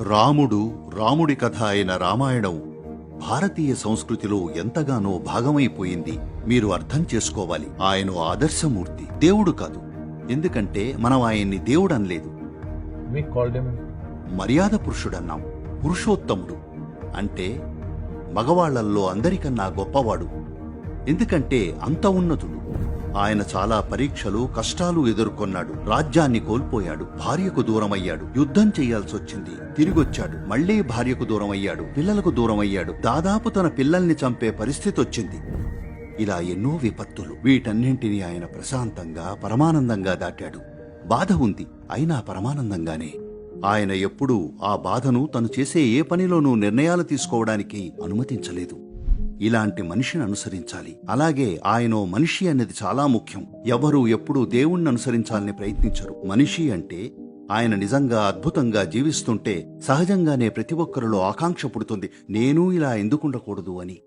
రాముడు రాముడి కథ అయిన రామాయణం భారతీయ సంస్కృతిలో ఎంతగానో భాగమైపోయింది. మీరు అర్థం చేసుకోవాలి. ఆయన ఆదర్శమూర్తి. దేవుడు కాదు. ఎందుకంటే మనం ఆయన్ని దేవుడు అనలేదు మర్యాద పురుషుడన్నాం. పురుషోత్తముడు. అంటే మగవాళ్ళల్లో అందరికన్నా గొప్పవాడు. ఎందుకంటే అంత ఉన్నతుడు. ఆయన చాలా పరీక్షలు కష్టాలు ఎదుర్కొన్నాడు. రాజ్యాన్ని కోల్పోయాడు. భార్యకు దూరమయ్యాడు. యుద్ధం చేయాల్సొచ్చింది. తిరిగొచ్చాడు. మళ్ళీ భార్యకు దూరమయ్యాడు. పిల్లలకు దూరమయ్యాడు. దాదాపు తన పిల్లల్ని చంపే పరిస్థితి వచ్చింది ఇలా ఎన్నో విపత్తులు. వీటన్నింటినీ ఆయన ప్రశాంతంగా పరమానందంగా దాటాడు. బాధ ఉంది. అయినా పరమానందంగానే. ఆయన ఎప్పుడూ ఆ బాధను తను చేసే ఏ పనిలోనూ నిర్ణయాలు తీసుకోవడానికి అనుమతించలేదు. ఇలాంటి మనిషిని అనుసరించాలి. అలాగే ఆయన మనిషి అనేది చాలా ముఖ్యం. ఎవరు ఎప్పుడూ దేవుణ్ణి అనుసరించాలని ప్రయత్నించరు. మనిషి అంటే ఆయన నిజంగా అద్భుతంగా జీవిస్తుంటే సహజంగానే ప్రతి ఒక్కరిలో ఆకాంక్ష పుడుతుంది. నేను ఇలా ఎందుకుండకూడదు అని.